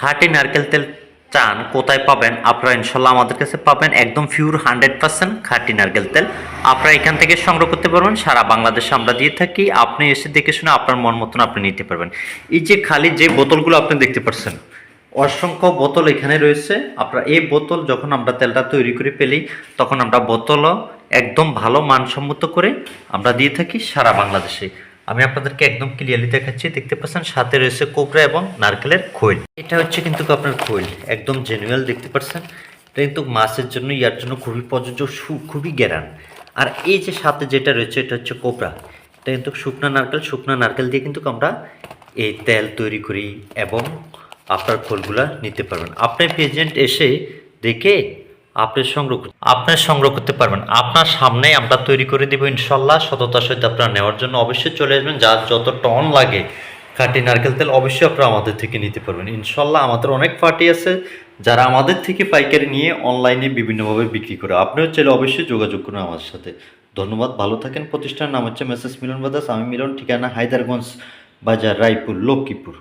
খাঁটি নারকেল তেল চান, কোথায় পাবেন? আপনারা ইনশাল্লাহ আমাদের কাছে পাবেন একদম পিওর হান্ড্রেড পার্সেন্ট খাঁটি নারকেল তেল। আপনারা এখান থেকে সংগ্রহ করতে পারবেন, সারা বাংলাদেশে আমরা দিয়ে থাকি। আপনি এসে দেখে শুনে আপনার মন মতন আপনি নিতে পারবেন। এই যে খালি যে বোতলগুলো আপনি দেখতে পাচ্ছেন অসংখ্য বোতল এখানে রয়েছে। আপনার এই বোতল যখন আমরা তেলটা তৈরি করে পেলি, তখন আমরা বোতলও একদম ভালো মানসম্মত করে আমরা দিয়ে থাকি সারা বাংলাদেশে। আমি আপনাদেরকে একদম ক্লিয়ারলি দেখাচ্ছি। দেখতে পাচ্ছেন, সাথে রয়েছে কোবরা এবং নারকেলের খৈল। এটা হচ্ছে কিন্তু আপনার খৈল, একদম জেনুয়াল দেখতে পাচ্ছেন? এটা কিন্তু মাছের জন্য, ইয়ার জন্য খুবই প্রযোজ্য খুবই গ্যারান। আর এই যে সাথে যেটা রয়েছে, এটা হচ্ছে কোবরা। এটা কিন্তু শুকনো নারকেল শুকনো নারকেল দিয়ে কিন্তু আমরা এই তেল তৈরি করি এবং আপনার খোলগুলা নিতে পারবেন। আপনি প্রেজেন্ট এসে দেখে আপনি সংগ্রহ আপনি সংগ্রহ করতে পারবেন। আপনার সামনে আমরা তৈরি করে দেবো ইনশাল্লাহ। সততার সহিত আপনারা নেওয়ার জন্য অবশ্যই চলে আসবেন। যার যত টন লাগে খাঁটি নারকেল তেল অবশ্যই আপনারা আমাদের থেকে নিতে পারবেন। ইনশাল্লাহ আমাদের অনেক পার্টি আছে। যারা আমাদের থেকে পাইকারি নিয়ে অনলাইনে বিভিন্নভাবে বিক্রি করে, আপনিও চাইলে অবশ্যই যোগাযোগ করুন আমাদের সাথে। ধন্যবাদ, ভালো থাকেন। প্রতিষ্ঠানের নাম হচ্ছে মেসেস মিলন বাদাস আমি মিলন, ঠিকানা হায়দারগঞ্জ বাজার, রায়পুর, লক্ষ্মীপুর।